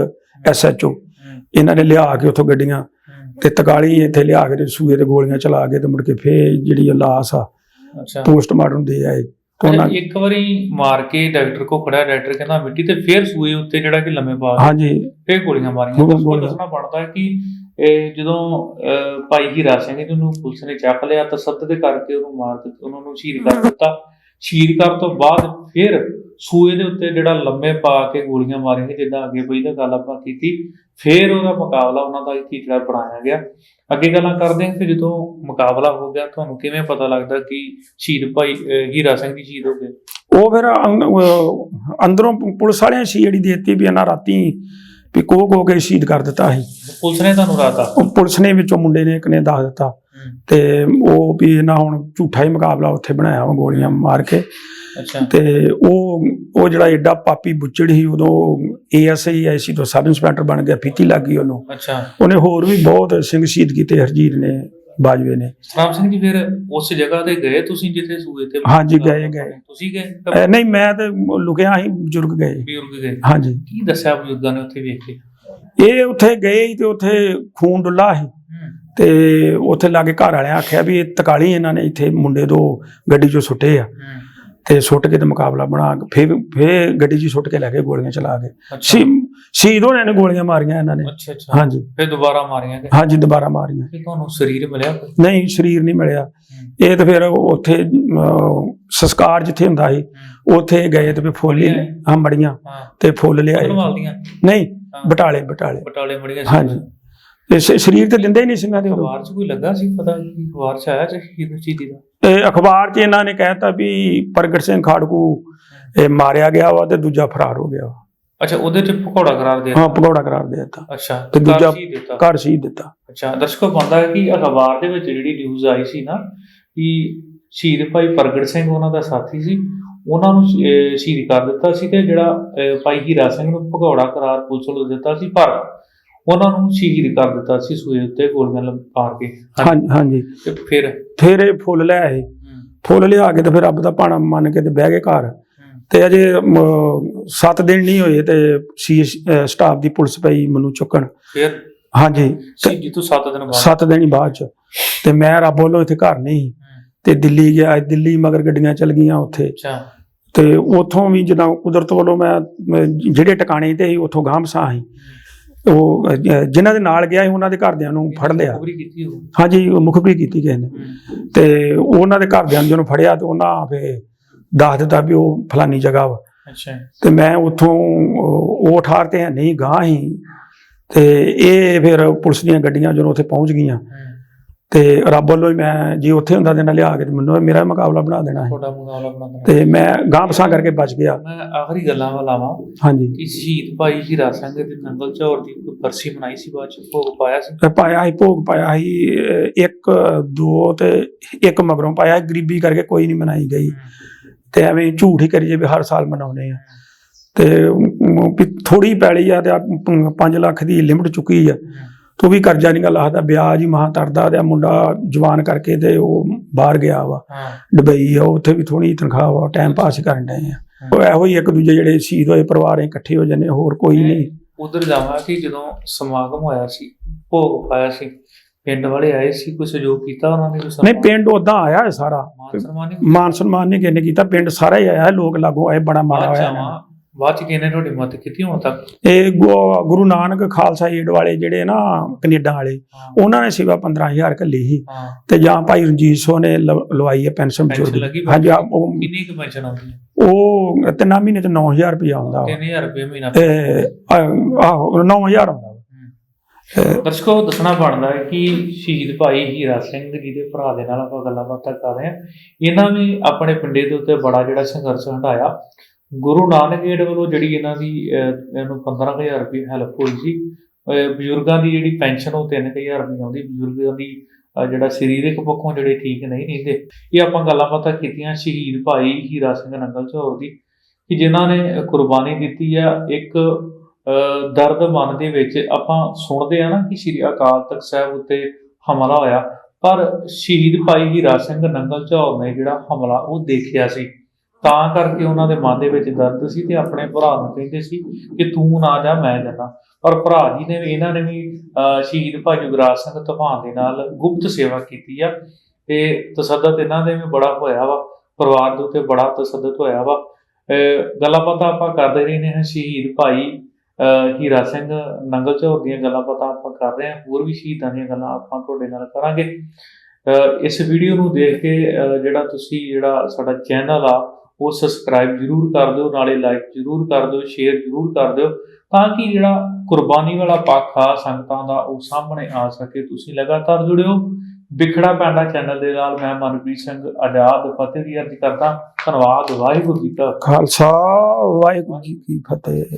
ਐਸਐਚਓ। ਇਹਨਾਂ ਨੇ ਲਿਆ ਕੇ ਉੱਥੋਂ ਗੱਡੀਆਂ ਤੇ ਤਕਾਲੀ ਇੱਥੇ ਲਿਆ ਕੇ ਤੇ ਸੂਏ ਤੇ ਗੋਲੀਆਂ ਚਲਾ ਕੇ ਤੇ ਮੁੜ ਕੇ ਫੇਰ ਜਿਹੜੀ ਲਾਸ ਆ ਪੋਸਟਮਾਰਟਮ ਦੇ ਆਏ। ਉਹਨਾਂ ਇੱਕ ਵਾਰੀ ਮਾਰ ਕੇ ਡਾਕਟਰ ਕੋ ਖੜਾ ਡਾਕਟਰ ਕਹਿੰਦਾ ਮਿੱਟੀ ਤੇ ਫੇਰ ਸੂਏ ਉੱਤੇ ਜਿਹੜਾ ਕਿ ਲੰਮੇ ਪਾ ਹਾਂਜੀ। ਫੇਰ ਗੋਲੀਆਂ ਮਾਰੀਆਂ। ਦੱਸਣਾ ਹੈ ਕਿ ਇਹ ਜਦੋਂ ਅਹ, ਭਾਈ ਹੀਰਾ ਸਿੰਘ ਜੀ ਨੂੰ ਪੁਲਿਸ ਨੇ ਚੱਕ ਲਿਆ ਤਾਂ ਦੇ ਕਰਕੇ ਉਹਨੂੰ ਮਾਰ ਦਿੱਤਾ ਉਹਨਾਂ ਨੂੰ ਸ਼ਹੀਦ ਕਰ ਦਿੱਤਾ। ਸ਼ਹੀਦ ਕਰਨ ਤੋਂ ਬਾਅਦ ਫਿਰ ਸੂਏ ਦੇ ਉੱਤੇ ਜਿਹੜਾ ਲੰਮੇ ਪਾ ਕੇ ਗੋਲੀਆਂ ਮਾਰੀਆਂ ਜਿੱਦਾਂ ਅੱਗੇ ਤਾਂ ਗੱਲ ਆਪਾਂ ਕੀਤੀ ਫਿਰ ਉਹਦਾ ਮੁਕਾਬਲਾ ਉਹਨਾਂ ਦਾ ਇੱਥੇ ਜਿਹੜਾ ਬਣਾਇਆ ਗਿਆ। ਅੱਗੇ ਗੱਲਾਂ ਕਰਦੇ ਹਾਂ ਕਿ ਜਦੋਂ ਮੁਕਾਬਲਾ ਹੋ ਗਿਆ ਤੁਹਾਨੂੰ ਕਿਵੇਂ ਪਤਾ ਲੱਗਦਾ ਕਿ ਸ਼ਹੀਦ ਭਾਈ ਹੀਰਾ ਸਿੰਘ ਜੀ ਸ਼ਹੀਦ ਹੋ ਗਏ? ਉਹ ਫਿਰ ਅੰਦਰੋਂ ਪੁਲਿਸ ਵਾਲਿਆਂ ਸੀ ਜਿਹੜੀ ਦੇਤੀ ਵੀ ਇਹਨਾਂ ਰਾਤੀ ਵੀ ਕੋ ਕੋ ਕੇ ਸ਼ਹੀਦ ਕਰ ਦਿੱਤਾ ਸੀ। ਪੁਲਿਸ ਨੇ ਤੁਹਾਨੂੰ ਰਾਤਾ? ਉਹ ਪੁਲਿਸ ਨੇ ਵਿੱਚੋਂ ਮੁੰਡੇ ਨੇ ਇੱਕ ਨੇ ਦੱਸ ਦਿੱਤਾ। ਤੇ ਉਹ ਵੀ ਇਹਨਾਂ ਹੁਣ ਝੂਠਾ ਹੀ ਮੁਕਾਬਲਾ ਉੱਥੇ ਬਣਾਇਆ ਵਾ ਗੋਲੀਆਂ ਮਾਰ ਕੇ। ਅੱਛਾ। ਤੇ ਉਹ ਉਹ ਜਿਹੜਾ ਐਡਾ ਪਾਪੀ ਬੁੱਚੜ ਸੀ ਉਦੋਂ ਏਐਸਆਈ ਆਈਸੀ ਤੋਂ ਸਬ ਇੰਸਪੈਕਟਰ ਬਣ ਗਿਆ ਫੀਤੀ ਲੱਗ ਗਈ ਉਹਨੂੰ। ਅੱਛਾ। ਉਹਨੇ ਹੋਰ ਵੀ ਬਹੁਤ ਸਿੰਘ ਸ਼ਹੀਦ ਕੀਤੇ ਹਰਜੀਤ ਨੇ। ਬਾਜਵੇ ਨੇ। ਰਾਮ ਸਿੰਘ ਜੀ ਫਿਰ ਉਸ ਜਗ੍ਹਾ ਤੇ ਗਏ ਤੁਸੀਂ ਜਿੱਥੇ ਸੂਏ ਤੇ? ਹਾਂਜੀ, ਗਏ, ਗਏ। ਤੁਸੀਂ ਗਏ? ਨਹੀਂ ਮੈਂ ਤੇ ਲੁਕਿਆ ਸੀ ਬਜ਼ੁਰਗ ਗਏ। ਬਜ਼ੁਰਗ ਗਏ। ਹਾਂਜੀ। ਕੀ ਦੱਸਿਆ ਬਜ਼ੁਰਗਾਂ ਨੇ ਉੱਥੇ ਵੇਖ ਕੇ? ਇਹ ਉੱਥੇ ਗਏ ਤੇ ਉੱਥੇ ਖੂਨ ਡੁੱਲਾ ਸੀ। ਤੇ ਉੱਥੇ ਲਾਗੇ ਘਰ ਵਾਲਿਆਂ ਆਖਿਆ ਵੀ ਇਹ ਤਕਾਲੀ ਇਹਨਾਂ ਨੇ ਇੱਥੇ ਮੁੰਡੇ ਦੋ ਗੱਡੀ 'ਚੋਂ ਸੁੱਟੇ ਆ। ਤੇ ਸੁੱਟ ਕੇ ਤੇ ਮੁਕਾਬਲਾ ਬਣਾ ਕੇ ਫਿਰ ਫਿਰ ਗੱਡੀ 'ਚ ਸੁੱਟ ਕੇ ਲੈ ਕੇ ਗੋਲੀਆਂ ਚਲਾ ਕੇ। ਸੀ ਸ਼ਹੀਦ ਹੋਣਿਆਂ ਨੇ ਗੋਲੀਆਂ ਮਾਰੀਆਂ ਇਹਨਾਂ ਨੇ। ਅੱਛਾ ਅੱਛਾ। ਹਾਂਜੀ। ਫਿਰ ਦੁਬਾਰਾ ਮਾਰੀਆਂ ਗਏ ਹਾਂਜੀ ਦੁਬਾਰਾ ਮਾਰੀਆਂ। ਫਿਰ ਤੁਹਾਨੂੰ ਸਰੀਰ ਮਿਲਿਆ? ਨਹੀਂ ਸਰੀਰ ਨਹੀਂ ਮਿਲਿਆ। ਇਹ ਤਾਂ ਫਿਰ ਉੱਥੇ ਸੰਸਕਾਰ ਜਿੱਥੇ ਹੁੰਦਾ ਸੀ ਉੱਥੇ ਗਏ ਤੇ ਫਿਰ ਫੁੱਲ ਹੀ ਮੜੀਆਂ ਤੇ ਫੁੱਲ ਲਿਆਏ। ਨਹੀਂ। ਬਟਾਲੇ ਬਟਾਲੇ। ਬਟਾਲੇ ਮੜੀਆਂ ਹਾਂਜੀ। ਤੇ ਸ- ਸਰੀਰ ਤੇ ਦਿੰਦੇ ਹੀ ਨਹੀਂ ਸਿੰਘਾਂ ਦੇ। ਅਖਬਾਰ 'ਚ ਕੋਈ ਲੱਗਾ ਸੀ ਪਤਾ ਕਿ ਅਖਬਾਰ 'ਚ ਆਇਆ ਸ਼ਹੀਦ ਸ਼ਹੀਦੀ ਦਾ? ਇਹ ਅਖਬਾਰ 'ਚ ਇਹਨਾਂ ਨੇ ਕਹਿਤਾ ਵੀ ਪ੍ਰਗਟ ਸਿੰਘ ਖਾੜਕੂ ਇਹ ਮਾਰਿਆ ਗਿਆ ਵਾ ਤੇ ਦੂਜਾ ਫਰਾਰ ਹੋ ਗਿਆ ਵਾ। ਅੱਛਾ ਉਹਦੇ 'ਚ ਪਕੌੜਾ ਕਰਾਰ ਦੇ ਹਾਂ ਪਕੌੜਾ ਕਰਾਰ ਦੇ ਦਿੱਤਾ। ਅੱਛਾ ਤੇ ਦੂਜਾ- ਘਰ ਸੀ ਦਿੱਤਾ। ਅੱਛਾ ਦਰਸ਼ਕੋ ਬੰਦਾ ਹੈ ਕਿ ਅਖਬਾਰ ਦੇ ਵਿੱਚ ਜਿਹੜੀ ਨਿਊਜ਼ ਆਈ ਸੀ ਨਾ ਕਿ ਸ਼ਹੀਦ ਭਾਈ ਪ੍ਰਗਟ ਸਿੰਘ ਉਹਨਾਂ ਦਾ ਸਾਥੀ ਸੀ ਉਹਨਾਂ ਨੂੰ ਸ਼ਹੀਦ ਕਰ ਦਿੱਤਾ ਸੀ ਤੇ ਜਿਹੜਾ ਭਾਈ ਹੀਰਾ ਸਿੰਘ ਨੂੰ ਭਗੌੜਾ ਕਰਾਰ ਪੁਲਿਸ ਵੱਲੋਂ ਦਿੱਤਾ ਸੀ ਪਰ ਉਹਨਾਂ ਨੂੰ ਸ਼ਹੀਦ ਕਰ ਦਿੱਤਾ ਸੀ ਸੂਏ ਉੱਤੇ ਗੋਲੀਆਂ ਮਾਰ ਕੇ। ਹਾਂਜੀ ਹਾਂਜੀ। ਤੇ ਫਿਰ? ਫਿਰ ਇਹ ਫੁੱਲ ਲੈ ਆਏ। ਫੁੱਲ ਲਿਆ ਕੇ ਤੇ ਫਿਰ ਰੱਬ ਦਾ ਭਾਣਾ ਮੰਨ ਕੇ ਤੇ ਬਹਿ ਗਏ ਘਰ। ਤੇ ਅਜੇ 7 ਦਿਨ ਨਹੀਂ ਹੋਏ ਤੇ ਸੀ ਸਟਾਫ ਦੀ ਪੁਲਿਸ ਪਈ ਮੈਨੂੰ ਚੁੱਕਣ। ਫਿਰ? ਹਾਂਜੀ। ਸ਼ਹੀਦੀ ਤੋਂ 7 ਦਿਨ ਬਾਅਦ? 7 ਦਿਨ ਹੀ ਬਾਅਦ ਚ। ਤੇ ਮੈਂ ਰੱਬ ਵੱਲੋਂ ਇੱਥੇ ਘਰ ਨਹੀਂ। ਤੇ ਦਿੱਲੀ ਗਿਆ ਦਿੱਲੀ ਮਗਰ ਗੱਡੀਆਂ ਚੱਲ ਗਈਆਂ ਉੱਥੇ। ਅੱਛਾ। ਤੇ ਉਥੋਂ ਵੀ ਜਦੋਂ ਕੁਦਰਤ ਵੱਲੋਂ ਮੈਂ ਜਿਹੜੇ ਟਿਕਾਣੇ ਤੇ ਸੀ ਉਥੋਂ ਗਾਮਸਾ ਸੀ। ਉਹ ਜਿਨ੍ਹਾਂ ਦੇ ਨਾਲ ਗਿਆ ਸੀ ਉਹਨਾਂ ਦੇ ਘਰਦਿਆਂ ਨੂੰ ਫੜ ਲਿਆ ਖਬਰੀ ਕੀਤੀ ਉਹ ਹਾਂਜੀ ਉਹ ਮੁਖਬਰੀ ਕੀਤੀ ਗਏ ਨੇ। ਤੇ ਉਹਨਾਂ ਦੇ ਘਰਦਿਆਂ ਨੂੰ ਜਦੋਂ ਫੜਿਆ ਤੇ ਉਹਨਾਂ ਫੇ ਦੱਸ ਦਿੱਤਾ ਵੀ ਉਹ ਫਲਾਨੀ ਜਗ੍ਹਾ ਵਾ। ਅੱਛਾ। ਤੇ ਮੈਂ ਉੱਥੋਂ ਉਹ ਉਹ ਠਾਰ ਤੇ ਹੈ ਨਹੀਂ ਗਾਂ ਹੀ। ਤੇ ਇਹ ਫਿਰ ਪੁਲਿਸ ਦੀਆਂ ਗੱਡੀਆਂ ਜਦੋਂ ਉੱਥੇ ਪਹੁੰਚ ਗਈਆਂ ਤੇ ਰੱਬ ਵੱਲੋਂ ਹੀ ਮੈਂ ਜੇ ਉੱਥੇ ਹੁੰਦਾ ਤੇ ਨਾ ਲਿਆ ਕੇ ਤੇ ਮੈਨੂੰ ਮੇਰਾ ਮੁਕਾਬਲਾ ਬਣਾ ਦੇਣਾ ਹੈ। ਤੁਹਾਡਾ ਮੁਕਾਬਲਾ ਬਣਾਉਣਾ ਤੇ ਮੈਂ ਗਾਂ ਪਸਾਂ ਕਰਕੇ ਬਚ ਗਿਆ। ਮੈਂ ਆਖਰੀ ਗੱਲਾਂ ਵੱਲ ਆਵਾਂ ਹਾਂਜੀ। ਕਿ ਸ਼ਹੀਦ ਭਾਈ ਹੀਰਾ ਸਿੰਘ ਦੇ ਨੰਗਲ ਝੌਰ ਦੀ ਕੋਈ ਬਰਸੀ ਮਨਾਈ ਸੀ ਬਾਅਦ ਚ ਭੋਗ ਪਾਇਆ ਸੀ? ਤੇ ਪਾਇਆ ਸੀ ਭੋਗ ਪਾਇਆ ਅਹ, ਇੱਕ ਦੋ ਤੇ ਇੱਕ ਮਗਰੋਂ ਪਾਇਆ ਗਰੀਬੀ ਕਰਕੇ ਕੋਈ ਨਹੀਂ ਮਨਾਈ ਗਈ। ਤੇ ਐਵੇਂ ਝੂਠ ਹੀ ਕਰੀ ਜੇ ਵੀ ਹਰ ਸਾਲ ਮਨਾਉਨੇ ਆ। ਤੇ ਥੋੜੀ ਪੈਲੀ ਆ ਤੇ 5 ਲੱਖ ਦੀ ਲਿਮਟ ਚੁੱਕੀ ਆ। ਤੋ ਵੀ ਕਰਜ਼ਾ ਨਹੀਂ ਲਾਹਦਾ ਵਿਆਜ ਹੀ ਮਹਾ ਤਰਦਾ ਤੇ ਮੁੰਡਾ ਜਵਾਨ ਕਰਕੇ ਤੇ ਉਹ ਬਾਹਰ ਗਿਆ ਵਾ। ਦੁਬਈ ਆ ਉੱਥੇ ਵੀ ਥੋੜੀ ਤਨਖਾਹ ਵਾ ਟਾਈਮ ਪਾਸ ਕਰਨ ਡਏ ਆ। ਉਹ ਇਹੋ ਹੀ ਇੱਕ ਦੂਜੇ ਜਿਹੜੇ ਸ਼ਹੀਦ ਹੋਏ ਪਰਿਵਾਰ ਇਕੱਠੇ ਹੋ ਜਾਂਦੇ ਹੋਰ ਕੋਈ ਨਹੀਂ। ਉਧਰ ਜਾਵਾਂ ਕਿ ਜਦੋਂ ਸਮਾਗਮ ਹੋਇਆ ਸੀ ਭੋਗ ਪਾਇਆ ਸੀ ਪਿੰਡ ਵਾਲੇ ਆਏ ਸੀ ਕੋਈ ਸਹਿਯੋਗ ਕੀਤਾ ਉਹਨਾਂ ਨੇ ਨਹੀਂ ਪਿੰਡ ਉਦਾਂ ਆਇਆ ਸਾਰਾ। ਮਾਨ ਸਨਮਾਨ ਨਹੀਂ ਮਾਨ ਸਨਮਾਨ ਨਹੀਂ ਕਿਹਨੇ ਕੀਤਾ ਪਿੰਡ ਸਾਰਾ ਹੀ ਆਇਆ ਲੋਕ ਲਾਗੋ ਆਏ ਬੜਾ ਮਾੜਾ ਹੋਇਆ। ਆਵਾਂ। ਬਾਅਦ ਚ ਕਿਹਨੇ ਤੁਹਾਡੀ ਮਦਦ ਕੀਤੀ ਹੁਣ ਤੱਕ। ਇਹ ਗੁ- ਗੁਰੂ ਨਾਨਕ ਖਾਲਸਾ ਏਡ ਵਾਲੇ ਜਿਹੜੇ ਨਾ ਕੈਨੇਡਾ ਵਾਲੇ ਉਹਨਾਂ ਨੇ ਸੇਵਾ 15000 ਕੱਲੀ ਸੀ। ਹਾਂ। ਤੇ ਜਾਂ ਭਾਈ ਰਣਜੀਤ ਸੋ ਨੇ ਲਵਾਈ ਹੈ ਪੈਨਸ਼ਨ ਬਜ਼ੁਰਗ। ਲੱਗੀ ਦੀ। ਹਾਂਜੀ ਆ ਉਹ ਕਿੰਨੀ ਕੁ ਪੈਨਸ਼ਨ ਆਉਂਦੀ ਹੈ? ਉਹ ਤਿੰਨਾਂ ਮਹੀਨੇ ਚ 9000 ਰੁਪਇਆ ਆਉਂਦਾ ਵਾ। 3000 ਰੁਪਏ ਮਹੀਨਾ। ਤੇ ਅਹ, ਆਹੋ 9000 ਆਉਂਦਾ ਵਾ। ਤੇ ਦਰਸ਼ਕੋ ਦੱਸਣਾ ਬਣਦਾ ਹੈ ਕਿ ਸ਼ਹੀਦ ਭਾਈ ਹੀਰਾ ਸਿੰਘ ਜੀ ਦੇ ਭਰਾ ਦੇ ਨਾਲ ਆਪਾਂ ਗੱਲਾਂ ਬਾਤਾਂ ਕਰ ਰਹੇ ਹਾਂ। ਇਹਨਾਂ ਨੇ ਆਪਣੇ ਪਿੰਡੇ ਦੇ ਉੱਤੇ ਬੜਾ ਜਿਹੜਾ ਸੰਘਰਸ਼ ਹੰਢਾਇਆ ਗੁਰੂ ਨਾਨਕ ਦੇਵ ਵੱਲੋਂ ਜਿਹੜੀ ਇਹਨਾਂ ਦੀ ਅਹ, ਇਹਨੂੰ 15000 ਰੁਪਏ ਹੈਲਪ ਹੋਈ ਸੀ। ਬਜ਼ੁਰਗਾਂ ਦੀ ਜਿਹੜੀ ਪੈਨਸ਼ਨ ਉਹ 3000 ਰੁਪਏ ਆਉਂਦੀ। ਬਜ਼ੁਰਗਾਂ ਦੀ ਜਿਹੜਾ ਸਰੀਰਕ ਪੱਖੋਂ ਜਿਹੜੇ ਠੀਕ ਨਹੀਂ ਰਹਿੰਦੇ। ਇਹ ਆਪਾਂ ਗੱਲਾਂ ਬਾਤਾਂ ਕੀਤੀਆਂ ਸ਼ਹੀਦ ਭਾਈ ਹੀਰਾ ਸਿੰਘ ਨੰਗਲ ਝੌਰ ਦੀ ਕਿ ਜਿਨ੍ਹਾਂ ਨੇ ਕੁਰਬਾਨੀ ਦਿੱਤੀ ਆ ਇੱਕ ਦਰਦ ਮਨ ਦੇ ਵਿੱਚ ਆਪਾਂ ਸੁਣਦੇ ਆ ਨਾ ਕਿ ਸ਼੍ਰੀ ਅਕਾਲ ਤਖਤ ਸਾਹਿਬ ਉੱਤੇ ਹਮਲਾ ਹੋਇਆ। ਪਰ ਸ਼ਹੀਦ ਭਾਈ ਹੀਰਾ ਸਿੰਘ ਨੰਗਲ ਝੌਰ ਨੇ ਜਿਹੜਾ ਹਮਲਾ ਉਹ ਦੇਖਿਆ ਸੀ। ਤਾਂ ਕਰਕੇ ਉਹਨਾਂ ਦੇ ਮਨ ਦੇ ਵਿੱਚ ਦਰਦ ਸੀ ਤੇ ਆਪਣੇ ਭਰਾ ਨੂੰ ਕਹਿੰਦੇ ਸੀ ਕਿ ਤੂੰ ਨਾ ਜਾ, ਮੈਂ ਜਾਣਾ। ਪਰ ਭਰਾ ਜੀ ਨੇ ਵੀ ਇਹਨਾਂ ਨੇ ਵੀ ਸ਼ਹੀਦ ਭਾਈ ਯੁਵਰਾਜ ਸਿੰਘ ਤੂਫਾਨ ਦੇ ਨਾਲ ਗੁਪਤ ਸੇਵਾ ਕੀਤੀ ਆ ਤੇ ਤਸੱਦਦ ਇਹਨਾਂ ਦੇ ਵੀ ਬੜਾ ਹੋਇਆ ਵਾ, ਪਰਿਵਾਰ ਦੇ ਉੱਤੇ ਬੜਾ ਤਸੱਦਦ ਹੋਇਆ ਵਾ। ਗੱਲਾਂ ਬਾਤਾਂ ਆਪਾਂ ਕਰਦੇ ਰਹਿੰਦੇ ਹਾਂ। ਸ਼ਹੀਦ ਭਾਈ ਹੀਰਾ ਸਿੰਘ ਨੰਗਲ ਝੌਰ ਦੀਆਂ ਗੱਲਾਂ ਬਾਤਾਂ ਆਪਾਂ ਕਰ ਰਹੇ ਹਾਂ। ਹੋਰ ਵੀ ਸ਼ਹੀਦਾਂ ਦੀਆਂ ਗੱਲਾਂ ਆਪਾਂ ਤੁਹਾਡੇ ਨਾਲ ਕਰਾਂਗੇ। ਇਸ ਵੀਡੀਓ ਨੂੰ ਦੇਖ ਕੇ ਜਿਹੜਾ ਤੁਸੀਂ ਜਿਹੜਾ ਸਾਡਾ ਚੈਨਲ ਆ ਉਹ ਸਬਸਕ੍ਰਾਈਬ ਜਰੂਰ ਕਰ ਦਿਓ, ਨਾਲੇ ਲਾਈਕ ਜਰੂਰ ਕਰ ਦਿਓ ਸ਼ੇਅਰ ਜਰੂਰ ਕਰ ਦਿਓ, ਤਾਂ ਕਿ ਜਿਹੜਾ ਕੁਰਬਾਨੀ ਵਾਲਾ ਪੱਖ ਆ ਸੰਗਤਾਂ ਦਾ ਉਹ ਸਾਹਮਣੇ ਆ ਸਕੇ। ਤੁਸੀਂ ਲਗਾਤਾਰ ਜੁੜਿਓ। ਵਿਖੜਾ ਪੈਂਡਾ ਚੈਨਲ ਦੇ ਨਾਲ ਮੈਂ ਮਨਪ੍ਰੀਤ ਸਿੰਘ ਆਜ਼ਾਦ ਫਤਿਹ ਦੀ ਅਰਜ਼ ਕਰਦਾ। ਧੰਨਵਾਦ, ਵਾਹਿਗੁਰੂ ਜੀ ਕਾ ਖਾਲਸਾ, ਵਾਹਿਗੁਰੂ ਜੀ ਕੀ ਫਤਿਹ।